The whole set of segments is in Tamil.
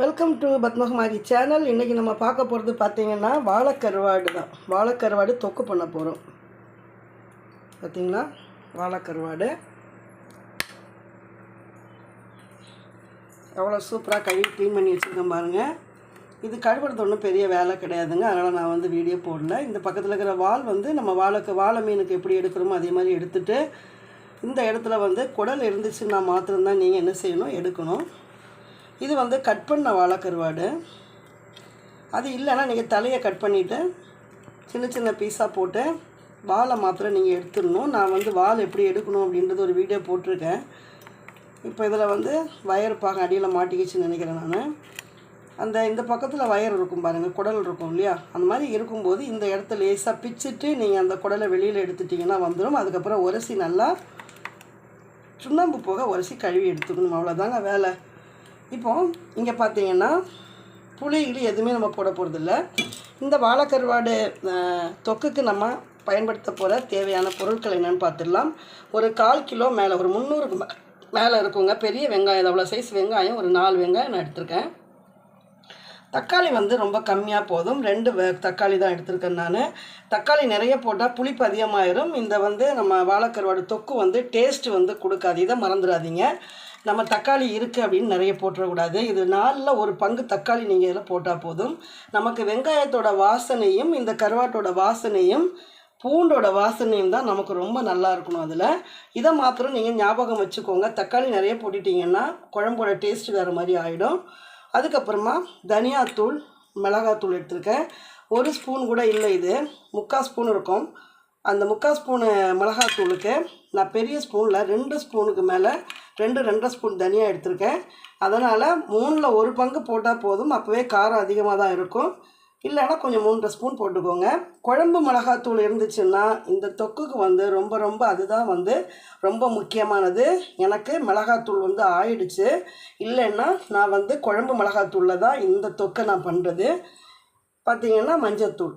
வெல்கம் டு பத்மகுமாரி சேனல் இன்றைக்கி நம்ம பார்க்க போகிறது பார்த்தீங்கன்னா வாழைக்கருவாடு தான். வாழைக்கருவாடு தொக்கு பண்ண போகிறோம் பார்த்தீங்களா? வாழைக்கருவாடு. எவ்வளோ சூப்பராக கழுவி க்ளீன் பண்ணி வச்சுருக்கேன் பாருங்கள் இது கழுவுறது ஒன்றும் பெரிய வேலை கிடையாதுங்க. அதனால் நான் வந்து வீடியோ போடல. இந்த பக்கத்தில் இருக்கிற வால் வந்து நம்ம வாழைக்கு வாழை மீனுக்கு எப்படி எடுக்கிறோமோ அதே மாதிரி எடுத்துகிட்டு இந்த இடத்துல வந்து குடல் இருந்துச்சுன்னா மாத்திரம்தான் நீங்கள் என்ன செய்யணும்? எடுக்கணும். இது வந்து கட் பண்ண வாழைக்கருவாடு. அது இல்லைன்னா நீங்கள் தலையை கட் பண்ணிவிட்டு சின்ன சின்ன பீஸாக போட்டு வாழை மாத்திரம் நீங்கள் எடுத்துடணும். நான் வந்து வால் எப்படி எடுக்கணும் அப்படின்றது ஒரு வீடியோ போட்டிருக்கேன். இப்போ இதில் வந்து வயர் பாகம் அடியில் மாட்டிக்கிச்சுன்னு நினைக்கிறேன் நான். அந்த இந்த பக்கத்தில் வயர் இருக்கும் பாருங்கள் குடல் இருக்கும் இல்லையா? அந்த மாதிரி இருக்கும்போது இந்த இடத்த லேசாக பிச்சுட்டு நீங்கள் அந்த குடலை வெளியில் எடுத்துட்டிங்கன்னா வந்துடும் அதுக்கப்புறம் உரசி நல்லா சுண்ணாம்பு போக உரசி கழுவி எடுத்துக்கணும். அவ்வளோதாங்க வேலை. இப்போ இங்கே பார்த்தீங்கன்னா புளி எதுவுமே நம்ம போட போகிறதில்ல இந்த வாழைக்கருவாடு தொக்குக்கு நம்ம பயன்படுத்த போகிற தேவையான பொருட்கள் என்னென்னு பார்த்துடலாம் ஒரு கால் கிலோ மேலே ஒரு முந்நூறுக்கு மேலே இருக்குங்க. பெரிய வெங்காயம் அவ்வளோ சைஸ் வெங்காயம் ஒரு நாலு வெங்காயம் நான் எடுத்திருக்கேன். தக்காளி வந்து ரொம்ப கம்மியாக போதும். ரெண்டு தக்காளி தான் எடுத்திருக்கேன் நான். தக்காளி நிறைய போட்டால் புளிப்பு அதிகமாயிரும். இந்த வந்து நம்ம வாழைக்கருவாடு தொக்கு வந்து டேஸ்ட்டு வந்து கொடுக்காது. இதை மறந்துடாதீங்க. நம்ம தக்காளி இருக்குது அப்படின்னு நிறைய போட்டுறக்கூடாது. இது நாலில் ஒரு பங்கு தக்காளி நீங்கள் இதில் போட்டால் போதும். நமக்கு வெங்காயத்தோட வாசனையும் இந்த கருவாட்டோட வாசனையும் பூண்டோட வாசனையும் தான் நமக்கு ரொம்ப நல்லா இருக்கணும் அதில். இதை மாத்திரம் நீங்கள் ஞாபகம் வச்சுக்கோங்க. தக்காளி நிறைய போட்டுட்டிங்கன்னா குழம்போட டேஸ்ட் வேறு மாதிரி ஆகிடும் அதுக்கப்புறமா தனியாத்தூள் மிளகாத்தூள் எடுத்திருக்கேன். ஒரு ஸ்பூன் கூட இல்லை இது. முக்கால் ஸ்பூன் இருக்கும். அந்த முக்கால் ஸ்பூனு மிளகாத்தூளுக்கு நான் பெரிய ஸ்பூனில் ரெண்டு ஸ்பூனுக்கு மேலே ரெண்டு ரெண்டரை ஸ்பூன் தனியாக எடுத்திருக்கேன். அதனால் மூணில் ஒரு பங்கு போட்டால் போதும். அப்போவே காரம் அதிகமாக தான் இருக்கும். இல்லைன்னா கொஞ்சம் மூன்றரை ஸ்பூன் போட்டுக்கோங்க. குழம்பு மிளகாத்தூள் இருந்துச்சுன்னா இந்த தொக்குக்கு வந்து ரொம்ப ரொம்ப அதுதான் வந்து ரொம்ப முக்கியமானது. எனக்கு மிளகாத்தூள் வந்து ஆயிடுச்சு. இல்லைன்னா நான் வந்து குழம்பு மிளகாத்தூளில் தான் இந்த தொக்கை நான் பண்ணுறது பார்த்தீங்கன்னா மஞ்சத்தூள்.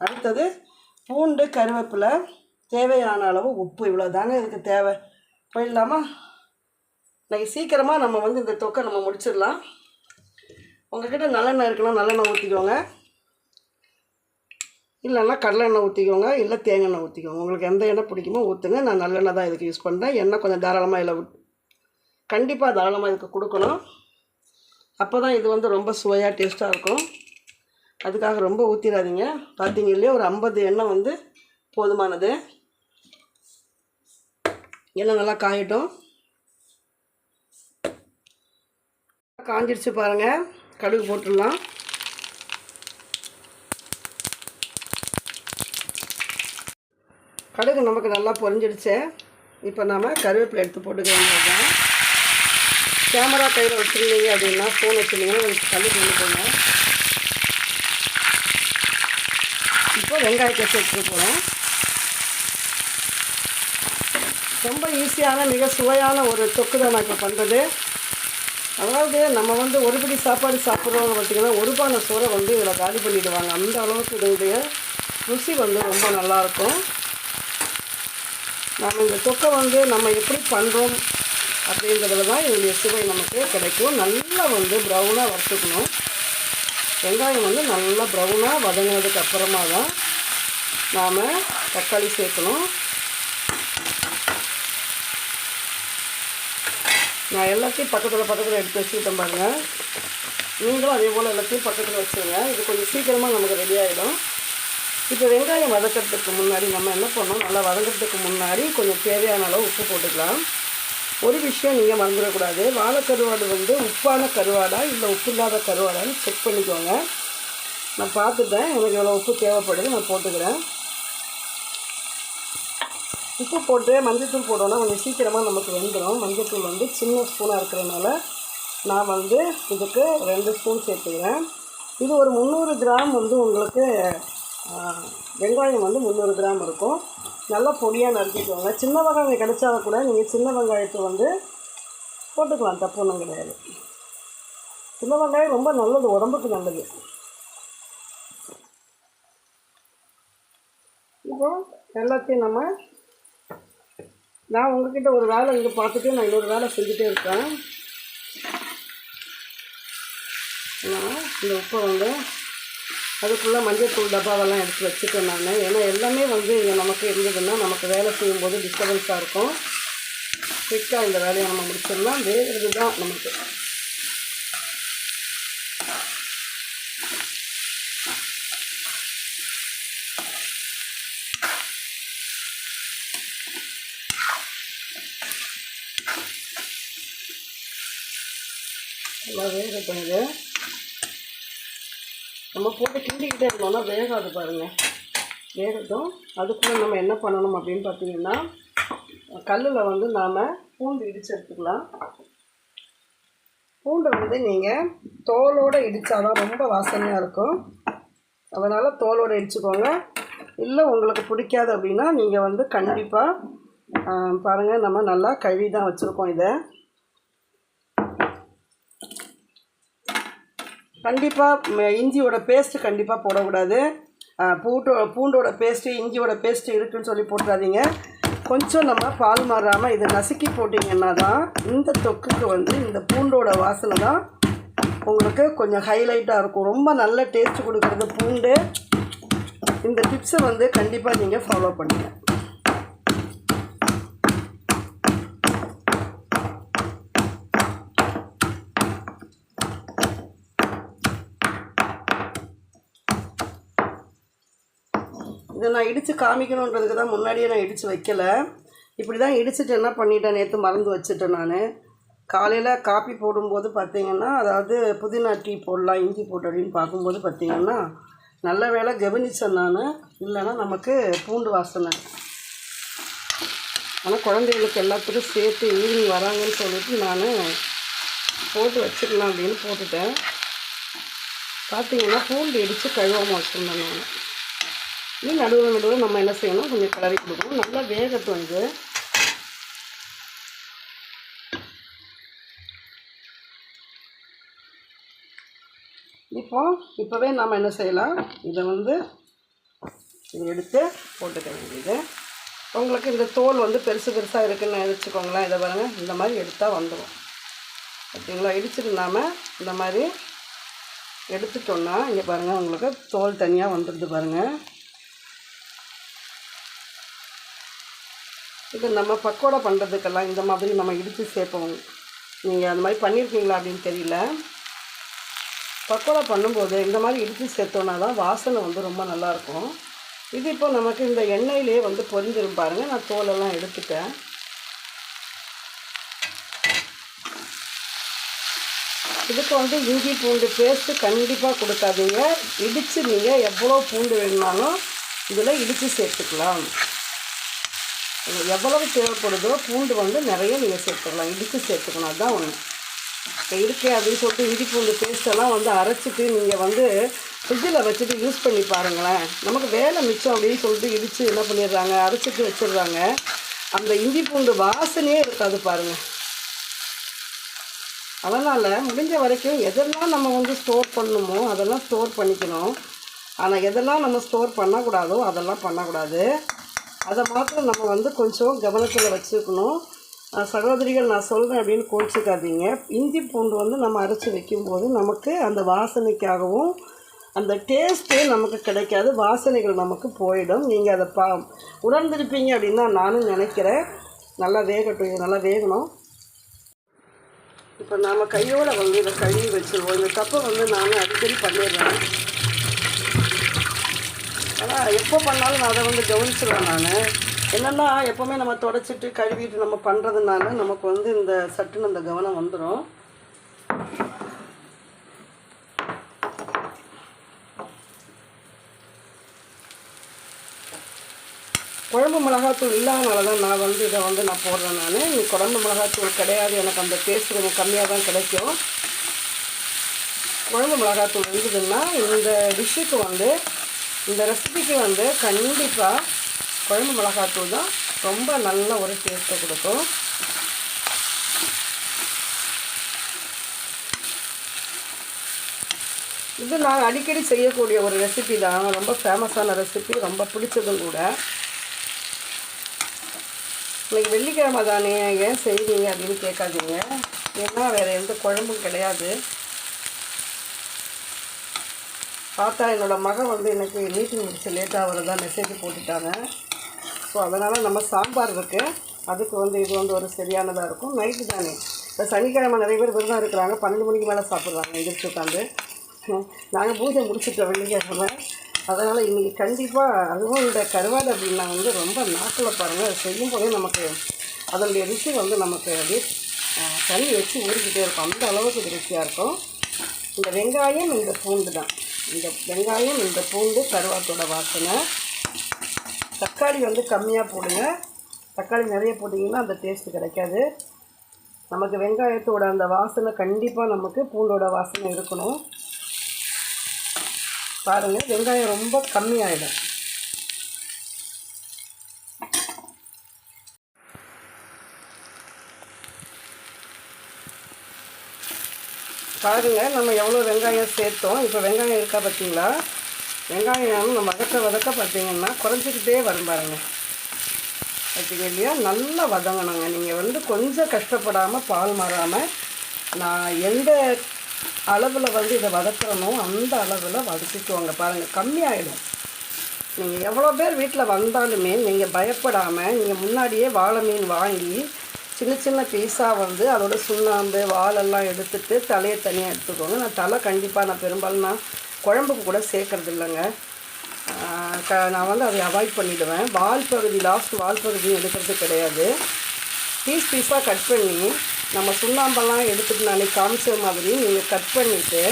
அடுத்தது பூண்டு கருவேப்பிலை தேவையான அளவு உப்பு. இவ்வளோ தாங்க இதுக்கு தேவை. போயிடலாமா? இன்றைக்கி சீக்கிரமாக நம்ம வந்து இந்த தொக்கை நம்ம முடிச்சிடலாம். உங்கள்கிட்ட நல்லெண்ணெய் இருக்குன்னா நல்லெண்ணெய் ஊற்றிக்கோங்க இல்லைன்னா கடலெண்ணெய் ஊற்றிக்கோங்க இல்லை தேங்காய் எண்ணெய் ஊற்றிக்கோங்க உங்களுக்கு எந்த எண்ணெய் பிடிக்குமோ ஊற்றுங்க நான் நல்லெண்ணெய் தான் இதுக்கு யூஸ் பண்ணுறேன் எண்ணெய் கொஞ்சம் தாராளமாக இதில் கண்டிப்பாக தாராளமாக இதுக்கு கொடுக்கணும். அப்போ தான் இது வந்து ரொம்ப சுவையாக டேஸ்ட்டாக இருக்கும். அதுக்காக ரொம்ப ஊற்றிடாதீங்க பார்த்தீங்க இல்லையா? ஒரு ஐம்பது எண்ணெய் வந்து போதுமானது. எண்ணெய் நல்லா காயட்டும். காஞ்சிடுச்சு பாருங்கள் கடுகு போட்டுடலாம். கடுகு நமக்கு நல்லா பொரிஞ்சிடுச்சு. இப்போ நாம் கருவேப்பிலை எடுத்து போட்டுக்கலாம் தான் கேமரா கையில் வச்சுருந்தீங்க அப்படின்னா ஃபோன் வச்சுருந்தீங்கன்னா உங்களுக்கு கல்லு கொண்டு இப்போ வெங்காயத்தை எடுத்துகிட்டு போகிறோம் ரொம்ப ஈஸியான மிக சுவையான ஒரு தொக்கு தான் நான் இப்போ பண்ணுறது அதாவது நம்ம வந்து ஒரு பிடி சாப்பாடு சாப்பிட்றவங்க பார்த்திங்கன்னா ஒரு பானை சோறை வந்து இதில் காலி பண்ணிவிடுவாங்க அந்த அளவுக்கு இதனுடைய ருசி வந்து ரொம்ப நல்லாயிருக்கும். நம்ம இந்த தொக்கை வந்து நம்ம எப்படி பண்ணுறோம் அப்படின்றதுல தான் இதனுடைய சுவை நமக்கு கிடைக்கும். நல்லா வந்து ப்ரௌனாக வறுத்துக்கணும். வெங்காயம் வந்து நல்லா ப்ரௌனாக வதங்கினதுக்கு அப்புறமா தான் நாம் தக்காளி சேர்க்கணும். நான் எல்லாத்தையும் பக்கத்தில் பக்கத்தில் எடுத்து வச்சுக்கிட்டேன் பாருங்கள் நீங்களும் அதே போல் எல்லாத்தையும் பக்கத்தில் வச்சுருங்க. இது கொஞ்சம் சீக்கிரமாக நமக்கு ரெடி ஆகிடும் இப்போ வெங்காயம் வதக்கிறதுக்கு முன்னாடி நம்ம என்ன பண்ணோம் நல்லா வதங்கிறதுக்கு முன்னாடி கொஞ்சம் தேவையான அளவு உப்பு போட்டுக்கலாம். ஒரு விஷயம் நீங்கள் மறந்துடக்கூடாது. வாழைக்கருவாடு வந்து உப்பான கருவாடா இல்லை உப்பு இல்லாத கருவாடான்னு செக் பண்ணிக்கோங்க. நான் பார்த்துட்டேன். எனக்கு எவ்வளோ உப்பு தேவைப்படுது நான் போட்டுக்கிறேன். உப்பு போட்டு மஞ்சத்தூள் போட்டோன்னா கொஞ்சம் சீக்கிரமாக நமக்கு வெந்துடும் மஞ்சத்தூள் வந்து சின்ன ஸ்பூனாக இருக்கிறதுனால நான் வந்து இதுக்கு ரெண்டு ஸ்பூன் சேர்த்துக்கிறேன். இது ஒரு முந்நூறு கிராம் வந்து உங்களுக்கு வெங்காயம் வந்து முந்நூறு கிராம் இருக்கும். நல்லா பொடியாக நறுக்கிக்கோங்க. சின்ன வெங்காயம் கிடைச்சா கூட நீங்கள் சின்ன வெங்காயத்தை வந்து போட்டுக்கலாம். தப்பு ஒன்றும் கிடையாது. சின்ன வெங்காயம் ரொம்ப நல்லது உடம்புக்கு நல்லது. இப்போ எல்லாத்தையும் நம்ம நான் உங்ககிட்ட ஒரு வேலை இங்கே பார்த்துட்டு நான் இன்னொரு வேலை செஞ்சுட்டே இருக்கேன். நான் இந்த உப்பை வந்து அதுக்குள்ளே மஞ்சள் டப்பாவெல்லாம் எடுத்து வச்சுட்டேன் நான். ஏன்னா எல்லாமே வந்து இங்கே நமக்கு இருந்ததுன்னா நமக்கு வேலை செய்யும்போது டிஸ்டர்பன்ஸாக இருக்கும். குயிக்காக இந்த வேலையை நம்ம முடிச்சிடலாம். வேறு தான் நமக்கு. நல்லா வேகட்டும் இது. நம்ம போட்டு கிண்டிக்கிட்டே இருந்தோம்னா வேகாது பாருங்கள் வேகட்டும். அதுக்குள்ளே நம்ம என்ன பண்ணணும் அப்படின்னு பார்த்தீங்கன்னா கல்லில் வந்து நாம் பூண்டு இடித்து எடுத்துக்கலாம். பூண்டை வந்து நீங்கள் தோலோடு இடித்தாதான் ரொம்ப வாசனையாக இருக்கும். அதனால் தோலோடு இடிச்சுக்கோங்க. இல்லை உங்களுக்கு பிடிக்காது அப்படின்னா நீங்கள் வந்து கண்டிப்பாக பாருங்கள் நம்ம நல்லா கழுவி தான் வச்சுருக்கோம் இதை. கண்டிப்பாக இஞ்சியோட பேஸ்ட்டு கண்டிப்பாக போடக்கூடாது. பூட்டோ பூண்டோட பேஸ்ட்டு இஞ்சியோட பேஸ்ட்டு இருக்குன்னு சொல்லி போட்டுறாதீங்க. கொஞ்சம் நம்ம பால் மாறாமல் இதை நசுக்கி போட்டிங்கன்னா தான் இந்த தொக்குக்கு வந்து இந்த பூண்டோட வாசனை தான் உங்களுக்கு கொஞ்சம் ஹைலைட்டாக இருக்கும். ரொம்ப நல்ல டேஸ்ட் கொடுக்குறது பூண்டு. இந்த டிப்ஸை வந்து கண்டிப்பாக நீங்கள் ஃபாலோ பண்ணுங்கள் இதை நான் இடித்து காமிக்கணுன்றதுக்கு தான் முன்னாடியே நான் இடித்து வைக்கல. இப்படி தான் இடிச்சிட்டு என்ன பண்ணிட்டேன்? நேற்று மறந்து வச்சுட்டேன் நான். காலையில் காப்பி போடும்போது பார்த்தீங்கன்னா அதாவது புதினா டீ போடலாம் இஞ்சி போட்டு அப்படின்னு பார்க்கும்போது பார்த்தீங்கன்னா நல்ல வேலை கவனிச்சேன் நான். இல்லைன்னா நமக்கு பூண்டு வாசனை. ஆனால் குழந்தைகளுக்கு எல்லாத்துக்கும் சேர்த்து ஈவினிங் வராங்கன்னு சொல்லிட்டு நான் போட்டு வச்சுக்கலாம் அப்படின்னு போட்டுட்டேன். பார்த்தீங்கன்னா பூண்டு இடித்து கழுவாமல் வச்சுருந்தேன் நான். இன்னும் நடுவில் நடுவில் நம்ம என்ன செய்யணும்? கொஞ்சம் கிளறி கொடுக்கணும். நல்லா வேகட்டும் இது இப்போ இப்போவே நாம் என்ன செய்யலாம்? இதை வந்து இதை எடுத்து போட்டுக்க வேண்டியது. உங்களுக்கு இந்த தோல் வந்து பெருசு பெருசாக இருக்குன்னு வச்சுக்கோங்களேன். இதை பாருங்கள் இந்த மாதிரி எடுத்தால் வந்துடும் ஓகேங்களா? இடிச்சிருந்தாமல் இந்த மாதிரி எடுத்துட்டோன்னா இங்கே பாருங்கள் உங்களுக்கு தோல் தனியாக வந்துடுது பாருங்கள் இது நம்ம பக்கோடா பண்ணுறதுக்கெல்லாம் இந்த மாதிரி நம்ம இடித்து சேர்ப்போம். நீங்கள் அந்த மாதிரி பண்ணியிருக்கீங்களா அப்படின்னு தெரியல. பக்கோடா பண்ணும்போது இந்த மாதிரி இடித்து சேர்த்தோன்னா தான் வாசனை வந்து ரொம்ப நல்லாயிருக்கும் இது இப்போ நமக்கு இந்த எண்ணெயிலே வந்து பொரிஞ்சிரும் பாருங்கள் நான் தோலெல்லாம் எடுத்துட்டேன். இதுக்கு வந்து இஞ்சி பூண்டு பேஸ்ட்டு கண்டிப்பாக கொடுக்காதீங்க. இடித்து நீங்கள் எவ்வளோ பூண்டு வேணுனாலும் இதில் இடித்து சேர்த்துக்கலாம். எவ்வளவு தேவைப்படுதோ பூண்டு வந்து நிறைய நீங்கள் சேர்த்துக்கலாம். இடித்து சேர்த்துக்கணும். அதுதான் ஒன்று இப்போ இருக்கே அப்படின்னு சொல்லிட்டு இஞ்சி பூண்டு பேஸ்ட்டெல்லாம் வந்து அரைச்சிட்டு நீங்கள் வந்து ஃப்ரிட்ஜில் வச்சுட்டு யூஸ் பண்ணி பாருங்களேன். நமக்கு வேலை மிச்சம் அப்படின்னு சொல்லிட்டு இடித்து என்ன பண்ணிடுறாங்க? அரைச்சிட்டு வச்சிடுறாங்க. அந்த இஞ்சி பூண்டு வாசனையே இருக்காது பாருங்கள் அதனால் முடிஞ்ச வரைக்கும் எதெல்லாம் நம்ம வந்து ஸ்டோர் பண்ணணுமோ அதெல்லாம் ஸ்டோர் பண்ணிக்கணும். ஆனால் எதெல்லாம் நம்ம ஸ்டோர் பண்ணக்கூடாதோ அதெல்லாம் பண்ணக்கூடாது. அதை மாத்திரம் நம்ம வந்து கொஞ்சம் கவனத்தில் வச்சுக்கணும். சகோதரிகள் நான் சொல்கிறேன் அப்படின்னு கோச்சிக்காதீங்க. இஞ்சி பூண்டு வந்து நம்ம அரைச்சி வைக்கும்போது நமக்கு அந்த வாசனைக்காகவும் அந்த டேஸ்ட்டே நமக்கு கிடைக்காது. வாசனைகள் நமக்கு போயிடும். நீங்கள் அதை பா உணர்ந்திருப்பீங்க அப்படின்னு தான் நானும் நினைக்கிறேன். நல்லா வேகட்டும் இது நல்லா வேகணும். இப்போ நாம் கையோடு வந்து இதை கழுவி வச்சுருவோம். இந்த தப்பை வந்து நான் அடிக்கடி பண்ணிடுறேன். எப்போ பண்ணாலும் நான் அதை வந்து கவனிச்சிருவேன் நான். என்னென்னா எப்போவுமே நம்ம தொடச்சிட்டு கழுவிட்டு நம்ம பண்ணுறதுனால நமக்கு வந்து இந்த சட்டுன்னு அந்த கவனம் வந்துடும் குழம்பு மிளகாத்தூள் இல்லாதனால தான் நான் வந்து இதை வந்து நான் போடுறேன் நான். நீ குழம்பு மிளகாத்தூள் கிடையாது. எனக்கு அந்த டேஸ்ட் கொஞ்சம் கம்மியாக தான் கிடைக்கும். குழம்பு மிளகாத்தூள் இருந்ததுன்னா இந்த டிஷ்ஷுக்கு வந்து இந்த ரெசிபிக்கு வந்து கண்டிப்பாக குழம்பு மிளகாத்தூள் தான் ரொம்ப நல்ல ஒரு டேஸ்ட்டை கொடுக்கும். இது நான் அடிக்கடி செய்யக்கூடிய ஒரு ரெசிபி தான். ரொம்ப ஃபேமஸான ரெசிபி ரொம்ப பிடிச்சதும் கூட. இன்னைக்கு வெள்ளிக்கிழமை தானே ஏன் செய்வீங்க அப்படின்னு கேட்காதீங்க. ஏன்னா வேறு எந்த குழம்பும் கிடையாது. பார்த்தா என்னோடய மகன் வந்து எனக்கு மீட்டிங் முடிச்சு லேட்டாக வரதா மெசேஜ் போட்டுட்டாங்க. ஸோ அதனால் நம்ம சாம்பார் இருக்குது அதுக்கு வந்து இது வந்து ஒரு சரியானதாக இருக்கும். நைட்டு தானே. இப்போ சனிக்கிழமை நிறைய பேர் விரதம் இருக்கிறாங்க. பன்னெண்டு மணிக்கு மேலே சாப்பிட்றாங்க. எதிர்த்து உட்காந்து நாங்கள் பூஜை முடிச்சிட்டோம் வெள்ளிக்கிழமை. அதனால் இன்றைக்கி கண்டிப்பாக அதுவும் இந்த கருவாடு அப்படின்னா வந்து ரொம்ப நாக்கில் பாருங்கள் அது செய்யும் போதே நமக்கு அதனுடைய ருசி வந்து நமக்கு அப்படியே தண்ணி வச்சு ஊறிக்கிட்டே இருக்கும். அந்த அளவுக்கு ருசியாக இருக்கும். இந்த வெங்காயம் இந்த பூண்டு தான். இந்த வெங்காயம் இந்த பூண்டு கருவாட்டோட வாசனை. தக்காளி வந்து கம்மியாக போடுங்க. தக்காளி நிறைய போட்டிங்கன்னா அந்த டேஸ்ட்டு கிடைக்காது. நமக்கு வெங்காயத்தோட அந்த வாசனை கண்டிப்பாக நமக்கு பூண்டோட வாசனை இருக்கணும். பாருங்கள் வெங்காயம் ரொம்ப கம்மியாகிடும் பாருங்கள் நம்ம எவ்வளோ வெங்காயம் சேர்த்தோம். இப்போ வெங்காயம் இருக்கா பார்த்தீங்களா? வெங்காயம் நம்ம வதக்க வதக்க பார்த்தீங்கன்னா குறைஞ்சிக்கிட்டே வரும் பாருங்க. பார்த்தீங்க இல்லையா? நல்லா வதங்கணுங்க. நீங்கள் வந்து கொஞ்சம் கஷ்டப்படாமல் பால் மாறாமல் நான் எந்த அளவில் வந்து இதை வதக்கிறனோ அந்த அளவில் வதக்கிக்குவாங்க பாருங்கள் கம்மியாயிடும். நீங்கள் எவ்வளோ பேர் வீட்டில் வந்தாலுமே நீங்கள் பயப்படாமல் நீங்கள் முன்னாடியே வாழை மீன் வாங்கி சின்ன சின்ன பீஸாக வந்து அதோட சுண்ணாம்பு வாலெல்லாம் எடுத்துட்டு தலையை தனியாக எடுத்துக்கோங்க. நான் தலை கண்டிப்பாக நான் பெரும்பாலும் நான் குழம்புக்கு கூட சேர்க்கறது இல்லைங்க. க நான் வந்து அதை அவாய்ட் பண்ணிவிடுவேன் வால் பகுதி லாஸ்ட் வால் பகுதியும் எடுக்கிறது கிடையாது. பீஸ் பீஸாக கட் பண்ணி நம்ம சுண்ணாம்பெல்லாம் எடுத்துட்டு நான் காமிச்ச மாதிரி நீங்கள் கட் பண்ணிவிட்டு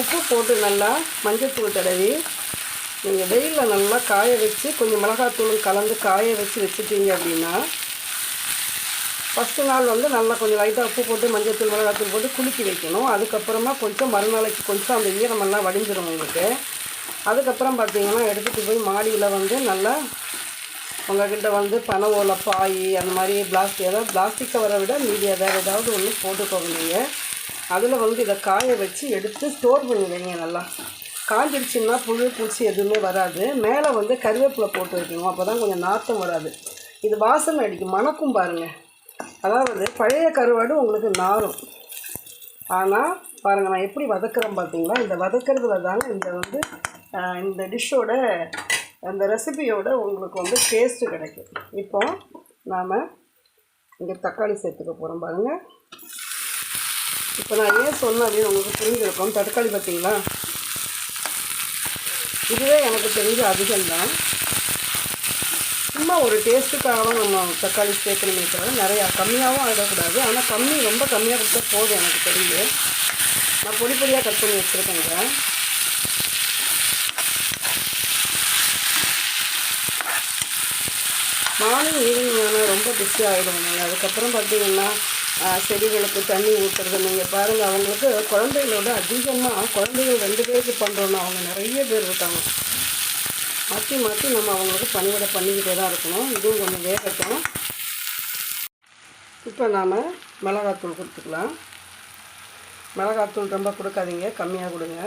உப்பு போட்டு நல்லா மஞ்சள்தூள் தடவி நீங்கள் வெயிலில் நல்லா காய வச்சு கொஞ்சம் மிளகாத்தூளும் கலந்து காய வச்சு வச்சுட்டீங்க அப்படின்னா ஃபஸ்ட்டு நாள் வந்து நல்லா கொஞ்சம் லைட்டாக உப்பு போட்டு மஞ்சள் மஞ்சள்தூள் மிளகாத்தூள் போட்டு குலுக்கி வைக்கணும். அதுக்கப்புறமா கொஞ்சம் மறுநாளைக்கு கொஞ்சம் அந்த ஈரமெல்லாம் வடிஞ்சிடும் உங்களுக்கு. அதுக்கப்புறம் பார்த்தீங்கன்னா எடுத்துகிட்டு போய் மாடியில் வந்து நல்லா உங்கள்கிட்ட வந்து பனை ஓலை பாய் அந்த மாதிரி பிளாஸ்டிக் ஏதாவது பிளாஸ்டிக் கவரை விட மீடியா வேறு ஏதாவது ஒன்று போட்டுக்கோங்க நீங்கள் அதில் வந்து இதை காய வச்சு எடுத்து ஸ்டோர் பண்ணி வைங்க நல்லா. காஞ்சிடுச்சுன்னா புழு பூச்சி எதுவுமே வராது. மேலே வந்து கருவேப்பிலை போட்டு வைக்கணும். அப்போ தான் கொஞ்சம் நாற்றம் வராது. இது வாசனை அடிக்கும். மணக்கும் பாருங்கள் அதாவது பழைய கருவாடு உங்களுக்கு நாரும். ஆனால் பாருங்கள் நான் எப்படி வதக்குறேன் பார்த்தீங்களா? இந்த வதக்கிறதுல தாங்க இந்த வந்து இந்த டிஷ்ஷோட அந்த ரெசிபியோட உங்களுக்கு வந்து டேஸ்ட்டு கிடைக்கும். இப்போ நாம் இங்கே தக்காளி சேர்த்துக்க போகிறோம் பாருங்கள் இப்போ நான் ஏன் சொன்னேன் உங்களுக்கு புரிஞ்சிருக்கோம்? தக்காளி பார்த்தீங்களா? இதுவே எனக்கு தெரிஞ்ச அதிகம்தான். சும்மா ஒரு டேஸ்ட்டுக்காகவும் நம்ம தக்காளி சேர்க்கணுமே தவிர நிறையா கம்மியாகவும் ஆகிடக்கூடாது ஆனால் கம்மி ரொம்ப கம்மியாக கொடுத்தா போதும் எனக்கு தெரியுது. நான் பொடி பொடியாக கட் பண்ணி வச்சுருக்கேங்க. மார்னிங் ஈவினிங் ஆனால் ரொம்ப பிஸி ஆகிடும் நீங்கள் அதுக்கப்புறம் பார்த்தீங்கன்னா செடிகளுக்கு தண்ணி ஊற்றுறது நீங்கள் பாருங்கள் அவங்களுக்கு குழந்தைகளோட அதிகமாக குழந்தைகள் ரெண்டு பேருக்கு பண்ணுறோன்னா அவங்க நிறைய பேர் இருக்காங்க. மாற்றி மாற்றி நம்ம அவங்களுக்கு பணிவிட பண்ணிக்கிட்டே தான் இருக்கணும். இதுவும் கொஞ்சம் வேகட்டும். இப்போ நாம் மிளகாத்தூள் கொடுத்துக்கலாம். மிளகாத்தூள் ரொம்ப கொடுக்காதீங்க கம்மியாக கொடுங்க.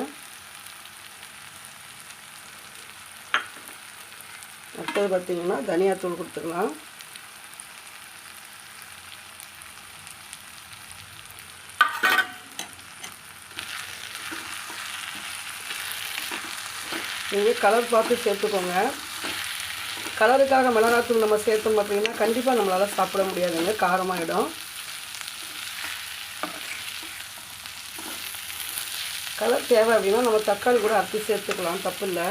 அடுத்தது பார்த்திங்கன்னா தனியாத்தூள் கொடுத்துக்கலாம். நீங்கள் கலர் பார்த்து சேர்த்துக்கோங்க. கலருக்காக மிளகாத்தூள் நம்ம சேர்த்தோம் அப்படின்னா கண்டிப்பாக நம்மளால் சாப்பிட முடியாதுங்க. காரமாகிடும் கலர் தேவை அப்படின்னா நம்ம தக்காளி கூட அரைச்சி சேர்த்துக்கலாம். தப்பு இல்லை.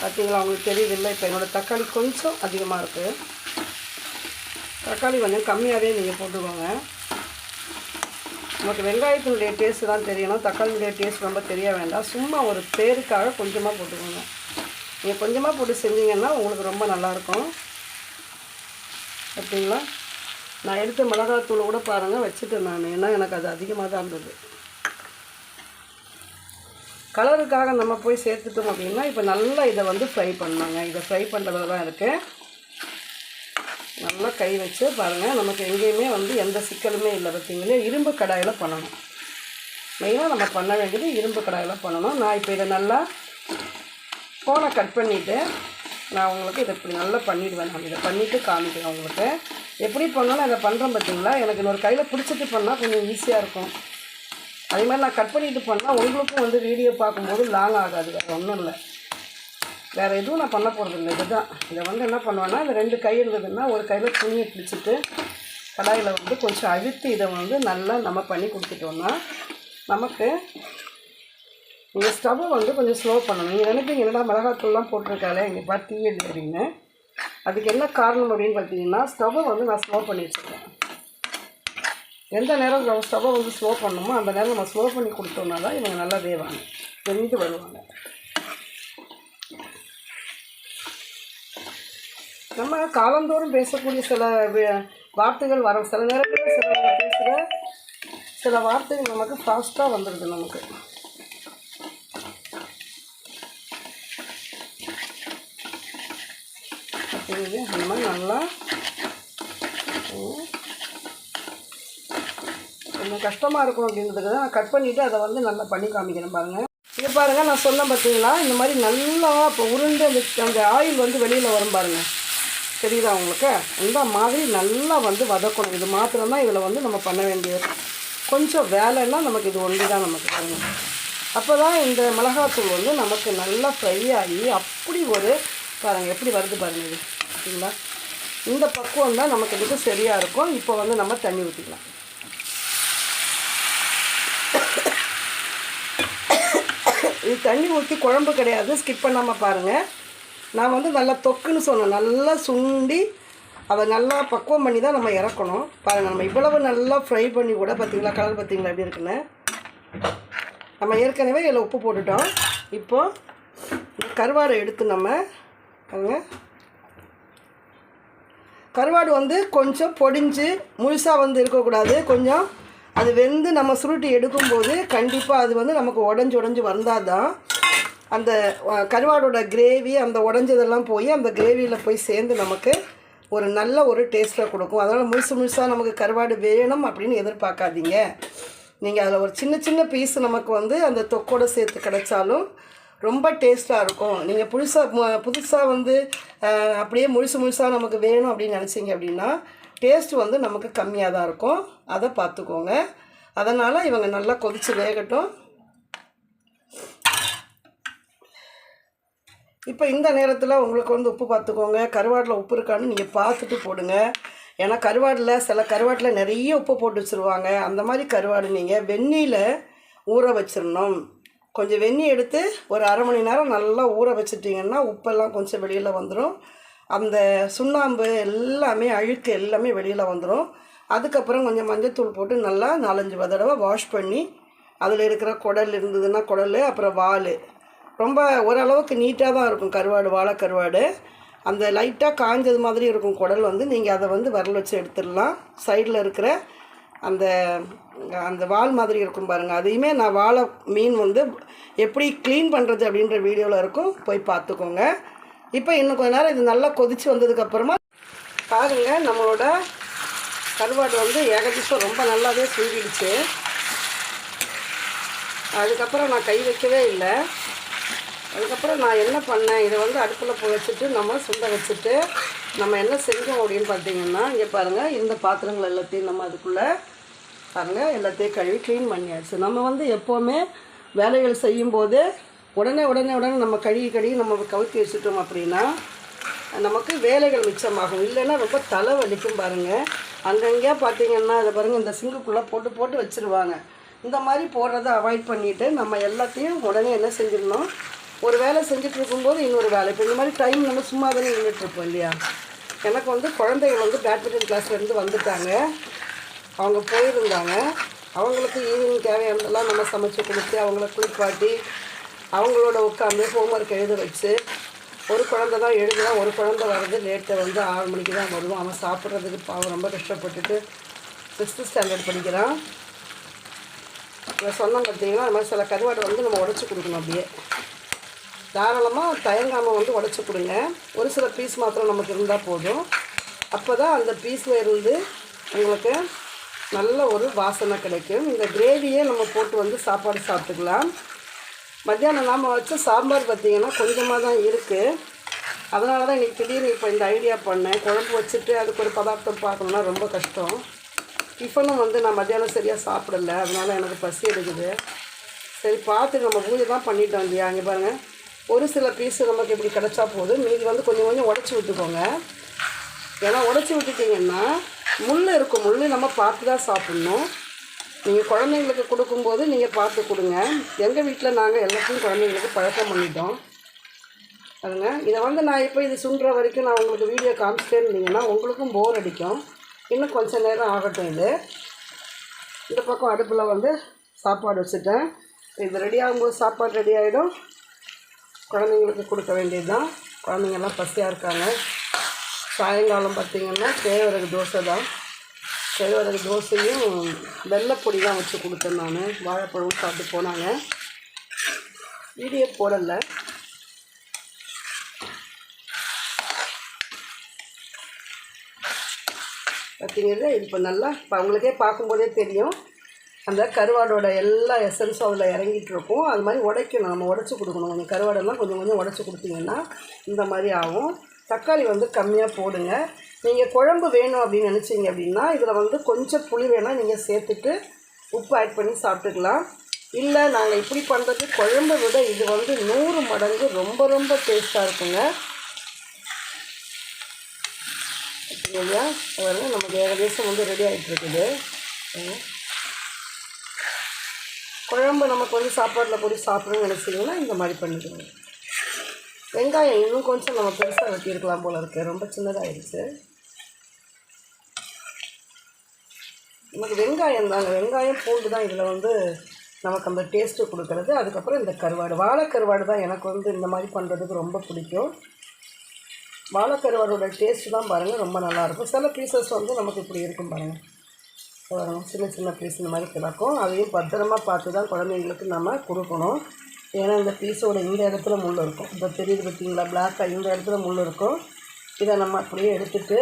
பார்த்தீங்களா உங்களுக்கு தெரியவில்லை இப்போ என்னோடய தக்காளி கொஞ்சம் அதிகமாக இருக்குது தக்காளி கொஞ்சம் கம்மியாகவே நீங்கள் போட்டுக்கோங்க. நமக்கு வெங்காயத்தினுடைய டேஸ்ட்டு தான் தெரியணும். தக்காளியுடைய டேஸ்ட் ரொம்ப தெரிய வேண்டாம். சும்மா ஒரு பேருக்காக கொஞ்சமாக போட்டுக்கோங்க. நீங்கள் கொஞ்சமாக போட்டு செஞ்சீங்கன்னா உங்களுக்கு ரொம்ப நல்லாயிருக்கும். பார்த்தீங்களா நான் எடுத்த மிளகாத்தூள் கூட பாருங்கள் வச்சுட்டேன் நான். ஏன்னா எனக்கு அது அதிகமாக தான் இருந்தது. கலருக்காக நம்ம போய் சேர்த்துட்டோம் அப்படின்னா இப்போ நல்லா இதை வந்து ஃப்ரை பண்ணாங்க இதை ஃப்ரை பண்ணுறதுல தான் இருக்குது நல்லா கை வச்சு பாருங்கள் நமக்கு எங்கேயுமே வந்து எந்த சிக்கலுமே இல்லை பார்த்தீங்களா? இரும்பு கடாயில் பண்ணணும். மெயினாக நம்ம பண்ண வேண்டியது இரும்பு கடாயில் பண்ணணும். நான் இப்போ இதை நல்லா ஃபோனை கட் பண்ணிவிட்டு நான் உங்களுக்கு இதை இப்படி நல்லா பண்ணிவிடுவேன் நான் இதை பண்ணிவிட்டு காமிக்கிறேன் உங்களுக்கு. எப்படி பண்ணாலும் இதை பண்ணுறேன் பார்த்தீங்களா? எனக்கு இன்னொரு கையில் பிடிச்சிட்டு பண்ணால் கொஞ்சம் ஈஸியாக இருக்கும். அதே மாதிரி நான் கட் பண்ணிவிட்டு பண்ணால் உங்களுக்கும் வந்து வீடியோ பார்க்கும்போது லாங் ஆகாது. வேறு ஒன்றும் இல்லை. வேறு எதுவும் நான் பண்ண போகிறது இல்லை இதுதான். இதை வந்து என்ன பண்ணுவேன்னா இந்த ரெண்டு கை இருந்ததுன்னா ஒரு கையில் துணியை பிடிச்சிட்டு கடாயில் வந்து கொஞ்சம் அழுத்தி இதை வந்து நல்லா நம்ம பண்ணி கொடுத்துட்டோம்னா நமக்கு இந்த ஸ்டவ்வை வந்து கொஞ்சம் ஸ்லோ பண்ணணும். நீங்கள் நினைப்பீங்க என்னடா மிளகாத்தூள்லாம் போட்டிருக்காளே இங்கே பார்த்து தீயல் அப்படின்னு. அதுக்கு என்ன காரணம் அப்படின்னு பார்த்தீங்கன்னா ஸ்டவ்வை வந்து நான் ஸ்லோ பண்ணி வச்சுருக்கேன். எந்த நேரம் ஸ்டவ்வை வந்து ஸ்லோ பண்ணணுமோ அந்த நேரம் நம்ம ஸ்லோ பண்ணி கொடுத்தோம்னா தான் இவங்க நல்லா வேவாங்க வெந்து வருவாங்க. நம்ம காலந்தோறும் பேசக்கூடிய சில வார்த்தைகள் வர சில நேரங்களில் சில பேசுகிற சில வார்த்தைகள் நமக்கு ஃபாஸ்ட்டாக வந்துடுது நமக்கு. அப்படிங்கிறது அந்த மாதிரி நல்லா கொஞ்சம் கஷ்டமாக இருக்கும் அப்படின்றதுக்கு தான் நான் கட் பண்ணிவிட்டு அதை வந்து நல்லா பண்ணி காமிக்கிறேன் பாருங்கள் இது பாருங்கள் நான் சொன்னேன் பார்த்தீங்களா இந்த மாதிரி நல்லா இப்போ உருண்டு அந்த அந்த ஆயில் வந்து வெளியில் வரும் பாருங்கள் தெரியுதா உங்களுக்கு? இந்த மாதிரி நல்லா வந்து வதக்கணும். இது மாத்திரம்தான் இதில் வந்து நம்ம பண்ண வேண்டியது. கொஞ்சம் வேலைன்னா நமக்கு இது ஒன்று தான் நமக்கு வேணும். அப்போ தான் இந்த மிளகாத்தூள் வந்து நமக்கு நல்லா ஃப்ரை ஆகி அப்படி ஒரு பாருங்கள் எப்படி வருது பாருங்கள் இது. ஓகேங்களா இந்த பக்குவம் தான் நமக்கு இதுக்கு சரியாக இருக்கும். இப்போ வந்து நம்ம தண்ணி ஊற்றிக்கலாம் இது தண்ணி ஊற்றி குழம்பு கிடையாது. ஸ்கிப் பண்ணாமல் பாருங்கள் நான் வந்து நல்லா தொக்குன்னு சொன்னேன். நல்லா சுண்டி அதை நல்லா பக்குவம் பண்ணி தான் நம்ம இறக்கணும். பாருங்கள் நம்ம இவ்வளவு நல்லா ஃப்ரை பண்ணி கூட பார்த்தீங்களா கலர் பார்த்தீங்களா எப்படி இருக்குன்னு? நம்ம ஏற்கனவே இதில் உப்பு போட்டுட்டோம். இப்போது கருவாடை எடுத்து நம்ம பாருங்க. கருவாடு வந்து கொஞ்சம் பொடிஞ்சு முழுசாக வந்து இருக்கக்கூடாது. கொஞ்சம் அது வெந்து நம்ம சுருட்டி எடுக்கும்போது கண்டிப்பாக அது வந்து நமக்கு உடஞ்சி உடஞ்சி வந்தால் தான் அந்த கருவாடோட கிரேவி அந்த உடஞ்சதெல்லாம் போய் அந்த கிரேவியில் போய் சேர்ந்து நமக்கு ஒரு நல்ல ஒரு டேஸ்ட்டில் கொடுக்கும். அதனால் முழுசு முழுசாக நமக்கு கருவாடு வேணும் அப்படின்னு எதிர்பார்க்காதீங்க. நீங்கள் அதில் ஒரு சின்ன சின்ன பீஸ் நமக்கு வந்து அந்த தொக்கோட சேர்த்து கிடைச்சாலும் ரொம்ப டேஸ்ட்டாக இருக்கும். நீங்கள் புதுசாக புதுசாக வந்து அப்படியே முழுசு முழுசாக நமக்கு வேணும் அப்படின்னு நினச்சிங்க அப்படின்னா டேஸ்ட் வந்து நமக்கு கம்மியாக தான் இருக்கும். அதை பார்த்துக்கோங்க அதனால் இவங்க நல்லா கொதித்து வேகட்டும். இப்போ இந்த நேரத்தில் உங்களுக்கு வந்து உப்பு பார்த்துக்கோங்க கருவாட்டில் உப்பு இருக்கான்னு நீங்கள் பார்த்துட்டு போடுங்க. ஏன்னா கருவாடில் சில கருவாட்டில் நிறைய உப்பு போட்டு வச்சுருவாங்க. அந்த மாதிரி கருவாடு நீங்கள் வெந்நீரில் ஊற வச்சிடணும் கொஞ்சம் வெந்நீர் எடுத்து ஒரு அரை மணி நேரம் நல்லா ஊற வச்சிட்டிங்கன்னா உப்பெல்லாம் கொஞ்சம் வெளியில் வந்துடும் அந்த சுண்ணாம்பு எல்லாமே அழுக்கு எல்லாமே வெளியில் வந்துடும் அதுக்கப்புறம் கொஞ்சம் மஞ்சத்தூள் போட்டு நல்லா நாலஞ்சு தடவை வாஷ் பண்ணி அதில் இருக்கிற குடல் இருந்ததுன்னா குடல் அப்புறம் வால். ரொம்ப ஓரளவுக்கு நீட்டாக தான் இருக்கும் கருவாடு வாழை கருவாடு அந்த லைட்டாக காஞ்சது மாதிரி இருக்கும் குடல் வந்து. நீங்கள் அதை வந்து விரல் வச்சு எடுத்துடலாம். சைடில் இருக்கிற அந்த அந்த வால் மாதிரி இருக்கும் பாருங்கள் அதையுமே நான் வாழை மீன் வந்து எப்படி க்ளீன் பண்ணுறது அப்படின்ற வீடியோவில் இருக்கும். போய் பார்த்துக்கோங்க. இப்போ இன்னும் கொஞ்ச நேரம் இது நல்லா கொதித்து வந்ததுக்கப்புறமா பாருங்கள் நம்மளோட கருவாடு வந்து ஏகதீசம் ரொம்ப நல்லாவே சுருங்கிடுச்சு அதுக்கப்புறம் நான் கை வைக்கவே இல்லை. அதுக்கப்புறம் நான் என்ன பண்ணேன்? இதை வந்து அடுப்பில் புழைச்சிட்டு நம்ம சுண்ட வச்சுட்டு நம்ம என்ன செஞ்சோம் அப்படின்னு பார்த்தீங்கன்னா இங்கே பாருங்கள் இந்த பாத்திரங்கள் எல்லாத்தையும் நம்ம அதுக்குள்ளே பாருங்கள் எல்லாத்தையும் கழுவி க்ளீன் பண்ணியாச்சு. நம்ம வந்து எப்போவுமே வேலைகள் செய்யும்போது உடனே உடனே உடனே நம்ம கழுவி கழுவி நம்ம கவுத்தி வச்சுட்டோம் அப்படின்னா நமக்கு வேலைகள் மிச்சமாகும். இல்லைன்னா ரொம்ப தலை வலிக்கும் பாருங்கள் அங்கங்கே பார்த்தீங்கன்னா அதை பாருங்கள் இந்த சிங்குக்குள்ளே போட்டு போட்டு வச்சுருவாங்க. இந்த மாதிரி போடுறத அவாய்ட் பண்ணிவிட்டு நம்ம எல்லாத்தையும் உடனே என்ன செஞ்சிடணும்? ஒரு வேலை செஞ்சுட்டு இருக்கும்போது இன்னொரு வேலை. இப்போ இந்த மாதிரி டைம் நம்ம சும்மா தானே நின்றுட்டுருப்போம் இல்லையா? எனக்கு வந்து குழந்தைகள் வந்து பேட்மிண்டன் கிளாஸ்லேருந்து வந்துட்டாங்க. அவங்க போயிருந்தாங்க. அவங்களுக்கு ஈவினிங் தேவையானதெல்லாம் நம்ம சமைச்சு கொடுத்து அவங்கள குளிப்பாட்டி அவங்களோட உட்காந்து ஹோம்ஒர்க் எழுத வச்சு ஒரு குழந்தை தான் எழுதுனா ஒரு குழந்தை வர்றது லேட்டை வந்து ஆறு மணிக்கு தான் வருவான். அவன் சாப்பிட்றதுக்கு பாவம் ரொம்ப கஷ்டப்பட்டுட்டு சிக்ஸ்த்து ஸ்டாண்டர்ட் படிக்கிறான். இப்போ சொன்னோம் பார்த்தீங்கன்னா அது மாதிரி சில கருவாடை வந்து நம்ம உடச்சி கொடுக்கணும் அப்படியே. தாராளமாக தயங்காமல் வந்து உடச்சி கொடுங்க. ஒரு சில பீஸ் மாத்திரம் நமக்கு இருந்தால் போதும். அப்போ தான் அந்த பீஸில் இருந்து உங்களுக்கு நல்ல ஒரு வாசனை கிடைக்கும். இந்த கிரேவியே நம்ம போட்டு வந்து சாப்பாடு சாப்பிட்டுக்கலாம். மத்தியானம் நாம் வச்ச சாம்பார் பார்த்திங்கன்னா கொஞ்சமாக தான் இருக்குது அதனால தான் இன்றைக்கி திடீர்னு இப்போ இந்த ஐடியா பண்ணேன். குழம்பு வச்சுட்டு அதுக்கு ஒரு பதார்த்தம் பார்க்கணுன்னா ரொம்ப கஷ்டம். டிஃபனும் வந்து நான் மத்தியானம் சரியாக சாப்பிடல. அதனால் எனக்கு பசி எடுக்குது. சரி பார்த்து நம்ம பூஜை தான் பண்ணிட்டோம் இல்லையா? அங்கே பாருங்கள் ஒரு சில பீஸ் நமக்கு இப்படி கிடச்சா போதும். மீதி வந்து கொஞ்சம் கொஞ்சம் உடச்சி விட்டுக்கோங்க. ஏன்னா உடச்சி விட்டுட்டிங்கன்னா முள் இருக்கும். முள் நம்ம பார்த்து தான் சாப்பிட்ணும். நீங்கள் குழந்தைங்களுக்கு கொடுக்கும்போது நீங்கள் பார்த்து கொடுங்க. எங்கள் வீட்டில் நாங்கள் எல்லாத்தையும் குழந்தைங்களுக்கு பழக்கம் பண்ணிட்டோம். அதுங்க இதை வந்து நான் இப்போ இது சுண்டுற வரைக்கும் நான் உங்களுக்கு வீடியோ காமிச்சிட்டே இருந்தீங்கன்னா உங்களுக்கும் போர் அடிக்கும். இன்னும் கொஞ்ச நேரம் ஆகட்டும் இது. இந்த பக்கம் அடுப்பில் வந்து சாப்பாடு வச்சுட்டேன். இது ரெடி ஆகும்போது சாப்பாடு ரெடி ஆகிடும் குழந்தைங்களுக்கு கொடுக்க வேண்டியது தான் குழந்தைங்கெல்லாம் பசியாக இருக்காங்க. சாயங்காலம் பார்த்திங்கன்னா கேழ்வரகு தோசை தான் கேழ்வரகு தோசையும் வெள்ளைப்பொடி தான் வச்சு கொடுத்தேன் நான். வாழைப்பழம் சாப்பிட்டு போனாங்க. வீடியோ போடலை. பார்த்தீங்கன்னா இது இப்போ நல்லா இப்போ அவங்களுக்கே பார்க்கும்போதே தெரியும். அந்த கருவாடோட எல்லா எசன்ஸும் அதில் இறங்கிட்டு இருக்கும் அது மாதிரி உடைக்கணும் நம்ம உடச்சி கொடுக்கணும். கொஞ்சம் கருவாடெல்லாம் கொஞ்சம் கொஞ்சம் உடச்சி கொடுத்தீங்கன்னா இந்த மாதிரி ஆகும். தக்காளி வந்து கம்மியாக போடுங்க. நீங்கள் குழம்பு வேணும் அப்படின்னு நினச்சிங்க அப்படின்னா இதில் வந்து கொஞ்சம் புளி வேணால் நீங்கள் சேர்த்துட்டு உப்பு ஆட் பண்ணி சாப்பிட்டுக்கலாம். இல்லை நாங்கள் இப்படி பண்ணுறது குழம்பை விட இது வந்து நூறு மடங்கு ரொம்ப ரொம்ப டேஸ்ட்டாக இருக்குங்க. இல்லையா நம்ம நமக்கு ஏகதேசம் வந்து ரெடி ஆகிட்டு இருக்குது குழம்பு நமக்கு வந்து சாப்பாட்டில் போட்டு சாப்பிடணும்னு நினச்சிங்கன்னா இந்த மாதிரி பண்ணிக்கணும் வெங்காயம் இன்னும் கொஞ்சம் நம்ம பெருசாக வெட்டியிருக்கலாம் போல இருக்கு. ரொம்ப சின்னதாகிடுச்சு நமக்கு வெங்காயம் தாங்க வெங்காயம் பூண்டு தான் இதில் வந்து நமக்கு அந்த டேஸ்ட்டு கொடுக்குறது. அதுக்கப்புறம் இந்த கருவாடு. வாழைக்கருவாடு தான் எனக்கு வந்து இந்த மாதிரி பண்ணுறதுக்கு ரொம்ப பிடிக்கும். வாழைக்கருவாடோட டேஸ்ட்டு தான் பாருங்கள் ரொம்ப நல்லாயிருக்கும் சில பீசஸ் வந்து நமக்கு இப்படி இருக்கும் பாருங்கள் சின்ன சின்ன பீஸ் இந்த மாதிரி கிடக்கும். அதையும் பத்திரமா பார்த்து தான் குழந்தைங்களுக்கு நம்ம கொடுக்கணும். ஏன்னா இந்த பீஸோட இந்த இடத்துல முள் இருக்கும். இப்போ தெரியுது பார்த்தீங்களா பிளாக்காக இந்த இடத்துல முள் இருக்கும். இதை நம்ம அப்படியே எடுத்துகிட்டு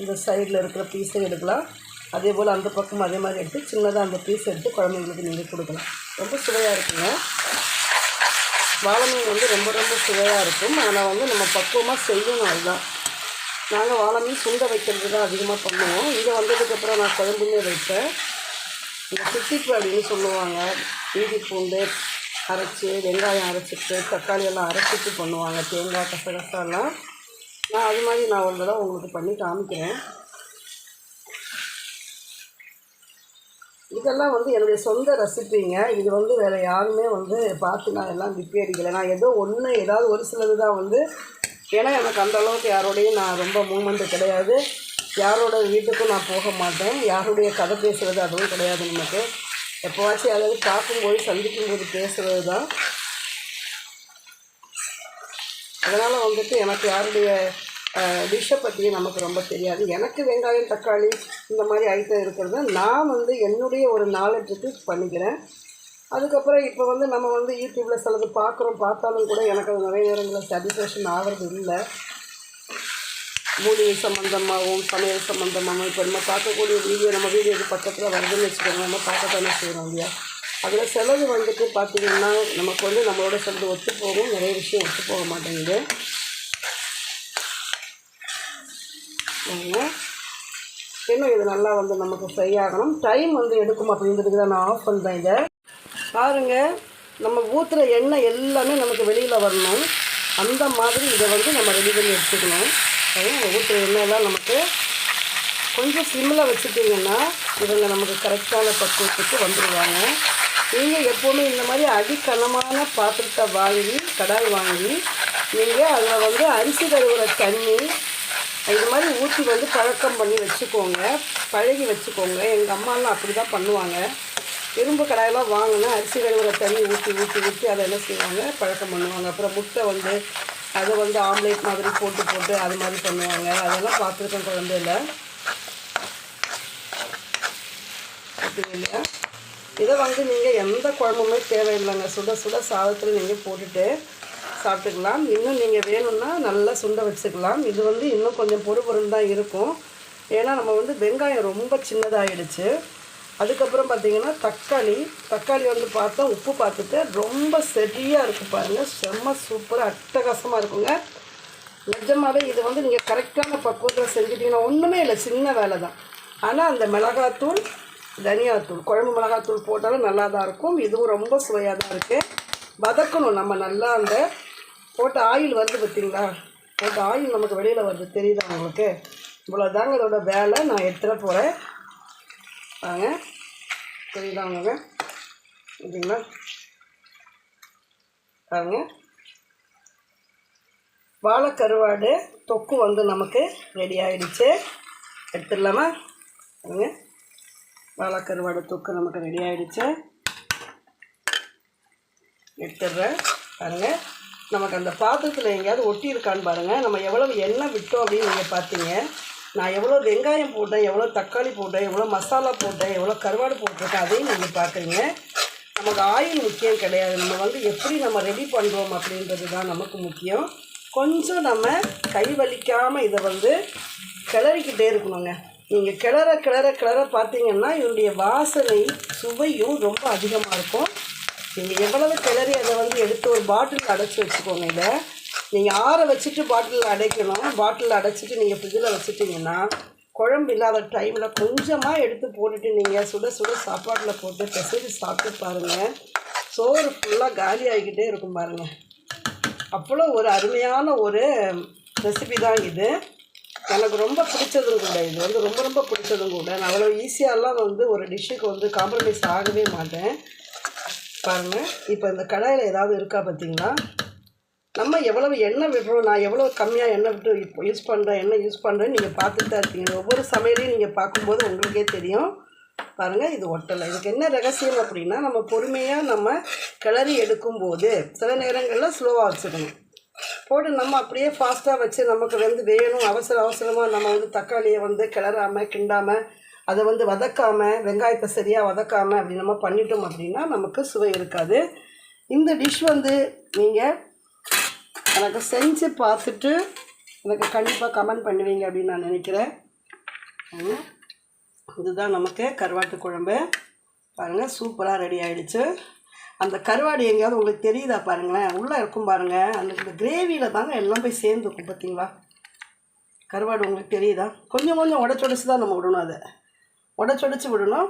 இந்த சைடில் இருக்கிற பீஸை எடுக்கலாம். அதே போல் அந்த பக்கம் அதே மாதிரி எடுத்து சின்னதாக அந்த பீஸ் எடுத்து குழந்தைங்களுக்கு நீங்கள் கொடுக்கலாம். ரொம்ப சுவையாக இருக்குங்க. வாழை மீன் வந்து ரொம்ப ரொம்ப சுவையாக இருக்கும். ஆனால் வந்து நம்ம பக்குவமாக செய்யணும் அதுதான். நாங்கள் வாழை மீன் சுண்ட வைக்கிறது தான் அதிகமாக பண்ணுவோம். இங்கே வந்ததுக்கப்புறம் நான் குழம்புமே வைப்பேன். இந்த சித்திப்பு அப்படின்னு சொல்லுவாங்க. இஞ்சி பூண்டு அரைச்சி வெங்காயம் அரைச்சிட்டு தக்காளி எல்லாம் அரைச்சிட்டு பண்ணுவாங்க. தேங்காய் கசகசாலாம். நான் அது மாதிரி நான் ஒரு தடவை உங்களுக்கு பண்ணி காமிக்கிறேன். இதெல்லாம் வந்து என்னுடைய சொந்த ரெசிபிங்க. இது வந்து வேறு யாருமே வந்து பார்த்து நான் எல்லாம் விப்பி அடிக்கலை நான் ஏதோ ஒன்று ஏதாவது ஒரு சிலது தான் வந்து ஏன்னா எனக்கு அந்த அளவுக்கு யாரோடையும் நான் ரொம்ப மூமெண்ட்டு கிடையாது. யாரோட வீட்டுக்கும் நான் போக மாட்டேன். யாருடைய கதை பேசுகிறது அதுவும் கிடையாது நமக்கு. எப்போவாச்சும் யாராவது பார்க்கும்போது சந்திக்கும்போது பேசுகிறது தான் அதனால் வந்துட்டு எனக்கு யாருடைய டிஷ்ஷை பற்றி நமக்கு ரொம்ப தெரியாது. எனக்கு வெங்காயம் தக்காளி இந்த மாதிரி ஐட்டம் இருக்கிறது நான் வந்து என்னுடைய ஒரு நாலேஜுக்கு பண்ணிக்கிறேன். அதுக்கப்புறம் இப்போ வந்து நம்ம வந்து யூடியூப்பில் சிலது பார்க்குறோம் பார்த்தாலும் கூட எனக்கு அது நிறைய நேரங்களில் சாட்டிஸ்ஃபேக்ஷன் ஆகிறது இல்லை. மூலிகை சம்மந்தமாகவும் சமையல் சம்மந்தமாகவும் இப்போ நம்ம பார்க்கக்கூடிய வீடியோ நம்ம வீடியோக்கு பக்கத்தில் வருதுன்னு வச்சுக்கோங்க. நம்ம பார்க்கத்தானே செய்கிறோம் இல்லையா? அதில் சிலது வந்துட்டு பார்த்திங்கன்னா நமக்கு வந்து நம்மளோட செலவு ஒத்து போகும். நிறைய விஷயம் ஒத்து போக மாட்டேங்குது. இன்னும் இது நல்லா வந்து நமக்கு ஃப்ரை ஆகணும். டைம் வந்து எடுக்கும் அப்படின்றதுக்கு தான் நான் ஆஃப் பண்ணுறேன் இதை. பாருங்க நம்ம ஊற்றுற எண்ணெய் எல்லாமே நமக்கு வெளியில் வரணும். அந்த மாதிரி இதை வந்து நம்ம ரெடி பண்ணி எடுத்துக்கணும். நம்ம ஊற்றுற எண்ணெயெல்லாம் நமக்கு கொஞ்சம் சிம்மில் வச்சுட்டிங்கன்னா இவங்க நமக்கு கரெக்டான பக்குவத்துக்கு வந்துடுவாங்க நீங்கள் எப்போவுமே இந்த மாதிரி அடிக்கனமான பாத்திரத்தை வாங்கி கடாய் வாங்கி நீங்கள் அதில் வந்து அரிசி கழுவுற தண்ணி இது மாதிரி ஊற்றி வந்து பழக்கம் பண்ணி வச்சுக்கோங்க. பழகி வச்சுக்கோங்க. எங்கள் அம்மாலாம் அப்படி தான் பண்ணுவாங்க. இரும்பு கடாயெல்லாம் வாங்கினா அரிசி கழுவுற தண்ணி ஊற்றி ஊற்றி ஊற்றி அதை என்ன செய்வாங்க? பழக்கம் பண்ணுவாங்க. அப்புறம் முட்டை வந்து அதை வந்து ஆம்லேட் மாதிரி போட்டு போட்டு அது மாதிரி பண்ணுவாங்க. அதெல்லாம் பார்த்துருக்கேன் குழந்தையில. இல்லையா இதை வந்து நீங்கள் எந்த குழம்புமே தேவையில்லைங்க. சுட சுட சாதத்தில் நீங்கள் போட்டுட்டு சாப்பிட்டுக்கலாம். இன்னும் நீங்கள் வேணும்னா நல்லா சுண்டை வச்சுக்கலாம். இது வந்து இன்னும் கொஞ்சம் பொறு தான் இருக்கும். ஏன்னா நம்ம வந்து வெங்காயம் ரொம்ப சின்னதாகிடுச்சு அதுக்கப்புறம் பார்த்தீங்கன்னா தக்காளி. தக்காளி வந்து பார்த்தா உப்பு பார்த்துட்டு ரொம்ப சரியாக இருக்குது பாருங்கள் செம்ம சூப்பராக அட்டகாசமாக இருக்குங்க. நிஜமாகவே இது வந்து நீங்கள் கரெக்டான பக்குவத்தில் செஞ்சுட்டிங்கன்னா ஒன்றுமே இல்லை சின்ன வேலை தான். ஆனால் அந்த மிளகாத்தூள் தனியாத்தூள் குழம்பு மிளகாத்தூள் போட்டாலும் நல்லா தான் இருக்கும். இதுவும் ரொம்ப சுவையாக தான் இருக்குது வதக்கணும். நம்ம நல்லா அந்த போட்ட ஆயில் வருது பார்த்தீங்களா? போட்ட ஆயில் நமக்கு வெளியில் வருது. தெரியுதா உங்களுக்கு? இவ்வளோதாங்க இதோட வேலை. நான் எடுத்துகிட்டு போகிறேன் வாங்க தெரியுதா உங்களுக்கு? பாருங்க பாருங்க. வாழைக்கருவாடு தொக்கு வந்து நமக்கு ரெடி ஆகிடுச்சு எடுத்துடலாமா? பாருங்க. வாழைக்கருவாடு தொக்கு நமக்கு ரெடி ஆகிடுச்சு எடுத்துடுறேன். பாருங்க. நமக்கு அந்த பாத்திரத்தில் எங்கேயாவது ஒட்டி இருக்கான்னு பாருங்கள் நம்ம எவ்வளவு எண்ணெய் விட்டோம் அப்படின்னு நீங்கள் பார்த்தீங்க. நான் எவ்வளோ வெங்காயம் போட்டேன் எவ்வளோ தக்காளி போட்டேன் எவ்வளோ மசாலா போட்டேன் எவ்வளோ கருவாடு போட்டிருக்கேன் அதையும் நீங்கள் பார்க்குறீங்க நமக்கு ஆயில் முக்கியம் கிடையாது. நம்ம வந்து எப்படி நம்ம ரெடி பண்ணுறோம் அப்படின்றது தான் நமக்கு முக்கியம். கொஞ்சம் நம்ம கை வலிக்காமல் இதை வந்து கிளறிக்கிட்டே இருக்கணுங்க. நீங்கள் கிளற கிளற கிளற பார்த்தீங்கன்னா இதனுடைய வாசனை சுவையும் ரொம்ப அதிகமாக இருக்கும். நீங்கள் எவ்வளவு கிளறி அதை வந்து எடுத்து ஒரு பாட்டில் அடைச்சி வச்சுக்கோங்க இதை. நீங்கள் ஆற வச்சுட்டு பாட்டிலில் அடைக்கணும். பாட்டிலில் அடைச்சிட்டு நீங்கள் ஃப்ரிட்ஜில் வச்சுட்டிங்கன்னா குழம்பு இல்லாத டைமில் கொஞ்சமாக எடுத்து போட்டுட்டு நீங்கள் சுட சுட சாப்பாட்டில் போட்டு பிசைஞ்சு சாப்பிட்டு பாருங்கள் சோறு ஃபுல்லாக காலி ஆகிக்கிட்டே இருக்கும் பாருங்கள் அவ்வளோ ஒரு அருமையான ஒரு ரெசிபி தான் இது. எனக்கு ரொம்ப பிடிச்சதும் கூட இது வந்து ரொம்ப ரொம்ப பிடிச்சதும் கூட. நான் அவ்வளோ ஈஸியாலாம் வந்து ஒரு டிஷ்ஷுக்கு வந்து காம்ப்ரமைஸ் ஆகவே மாட்டேன். பாருங்கள் இப்போ இந்த கடாயில் ஏதாவது இருக்கா பார்த்தீங்களா நம்ம எவ்வளவு எண்ணெய் விடுறோம் நான் எவ்வளோ கம்மியாக எண்ணெய் விட்டு இப்போ யூஸ் பண்ணுறேன் எண்ணெய் யூஸ் பண்ணுறேன்னு நீங்கள் பார்த்துட்டு தான் இருப்பீங்க ஒவ்வொரு சமையலையும் நீங்கள் பார்க்கும்போது உங்களுக்கே தெரியும். பாருங்கள் இது ஒட்டலை. இதுக்கு என்ன ரகசியம் அப்படின்னா நம்ம பொறுமையாக நம்ம கிளறி எடுக்கும்போது சில நேரங்களில் ஸ்லோவாக வச்சுக்கணும். போட்டு நம்ம அப்படியே ஃபாஸ்ட்டாக வச்சு நமக்கு வந்து வேணும் அவசர அவசரமாக நம்ம வந்து தக்காளியை வந்து கிளறாமல் கிண்டாமல் அதை வந்து வதக்காமல் வெங்காயத்தை சரியாக வதக்காமல் அப்படி நம்ம பண்ணிட்டோம் அப்படின்னா நமக்கு சுவை இருக்காது. இந்த டிஷ் வந்து நீங்கள் எனக்கு செஞ்சு பார்த்துட்டு எனக்கு கண்டிப்பாக கமெண்ட் பண்ணுவீங்க அப்படின்னு நான் நினைக்கிறேன். இதுதான் நமக்கு கருவாட்டு குழம்பு. பாருங்கள் சூப்பராக ரெடி ஆகிடுச்சு அந்த கருவாடு எங்கேயாவது உங்களுக்கு தெரியுதா பாருங்களேன். உள்ளே இருக்கும் பாருங்கள் அந்த இந்த கிரேவியில் தாங்க எல்லாம் போய் சேர்ந்துருக்கும் பார்த்தீங்களா கருவாடு உங்களுக்கு தெரியுதா? கொஞ்சம் கொஞ்சம் உடச்சொடைச்சி தான் நம்ம விடணும் அதை. உடச்சொடைச்சி விடணும்.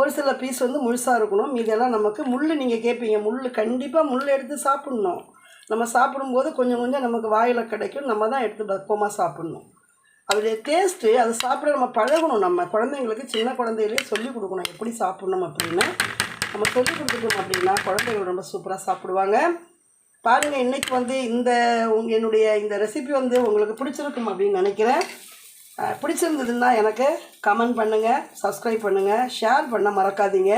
ஒரு சில பீஸ் வந்து முழுசாக இருக்கணும். மீதெல்லாம் நமக்கு முள் நீங்கள் கேட்பீங்க முள் கண்டிப்பாக முள் எடுத்து சாப்பிட்ணும். நம்ம சாப்பிடும்போது கொஞ்சம் கொஞ்சம் நமக்கு வாயில் கிடைக்கும். நம்ம தான் எடுத்து பக்குவமாக சாப்பிட்ணும். அதோடைய டேஸ்ட்டு அதை சாப்பிட நம்ம பழகணும் நம்ம. குழந்தைங்களுக்கு சின்ன குழந்தைகளே சொல்லிக் கொடுக்கணும் எப்படி சாப்பிட்ணும் அப்படின்னு. நம்ம சொல்லிக் கொடுத்துட்டோம் அப்படின்னா குழந்தைகள் ரொம்ப சூப்பராக சாப்பிடுவாங்க. பாருங்கள் இன்றைக்கி வந்து இந்த என்னுடைய இந்த ரெசிபி வந்து உங்களுக்கு பிடிச்சிருக்கும் அப்படின்னு நினைக்கிறேன். பிடிச்சிருந்ததுன்னா எனக்கு கமெண்ட் பண்ணுங்கள் சப்ஸ்கிரைப் பண்ணுங்கள் ஷேர் பண்ண மறக்காதீங்க.